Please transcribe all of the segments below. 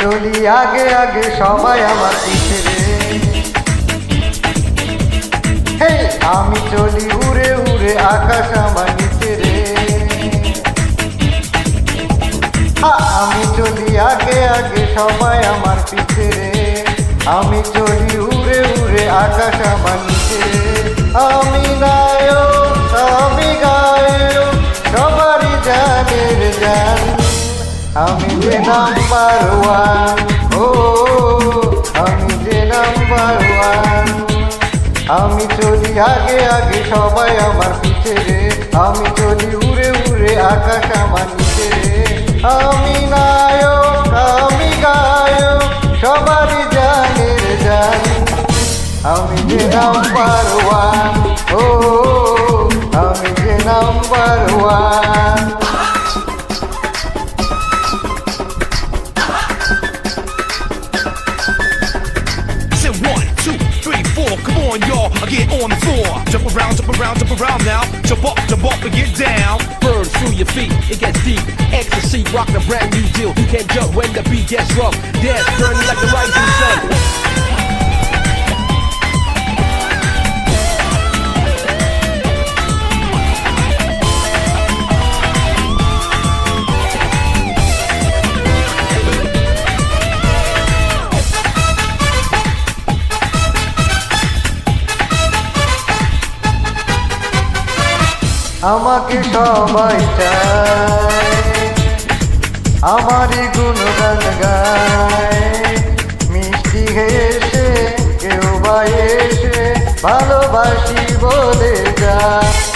চলি আগে আগে সবাই আমার পিছে রে। আমি চলি উড়ে উড়ে আকাশ আমার নিচে রে। আমি চলি আগে আগে সবাই আমার পিছে রে। আমি চলি উড়ে উড়ে আকাশ আমার নিচে রে। আমি নায়ক। আমি যে নাম্বার ওয়ান ও, আমি যে নাম্বার ওয়ান আমি চলি আগে আগে সবাই আমার পিছে রে। আমি চলি উড়ে উড়ে আকাশ আমার নিচে রে। আমি নায়ক, আমি গায়ক, সবারই জানের জান। আমি যে নাম্বার ওয়ান ও, আমি যে number one get on the floor. Jump around, jump around, jump around now. Jump up, jump up and get down. Burn through your feet, it gets deep. Ecstasy, rock a brand new deal. You can't jump when the beat gets rough. Dance, burning like the rising আমাকে সবাই চায়। আমারই গুণগান গায়। মিষ্টি হেসে কেউ বা এসে ভালোবাসি বলে যায়।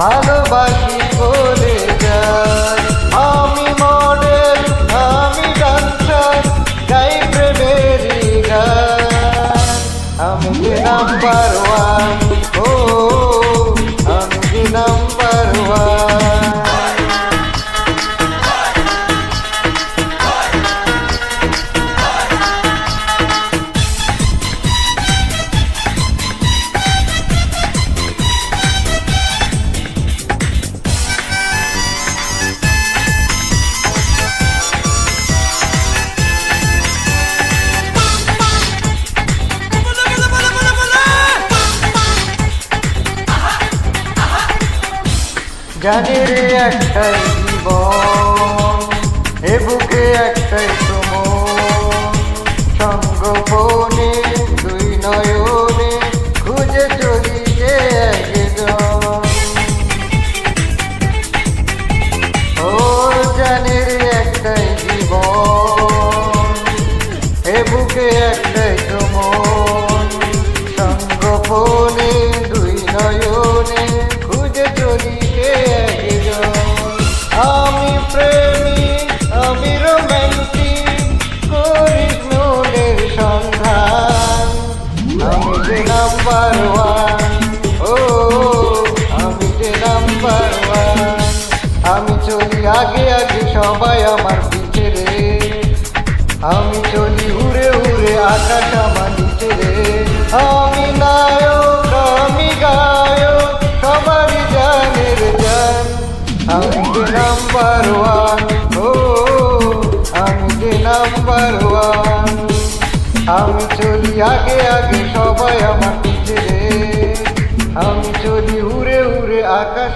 ভালোবাসি বলে যায় আমি মডেল আমি ডান্সার গাই প্রেমেরই গান। আমি নাম্বার ওয়ান জানি রে একটাই জীবন এ বুকে একটাই নাম্বার ওয়ান। ও, আমি যে নাম্বার ওয়ান। আমি চলি আগে আগে সবাই আমার পিছে আমি চলি উড়ে উড়ে আকাশ আমার নিচে রে। আমি নায়ক, আমি গায়ক, সবারই জানের নাম্বার ওয়ান, ও, আমি যে নাম্বার ওয়ান। আমি চলি আগে আগে সবাই আমার পিছে আমি চলি উড়ে উড়ে আকাশ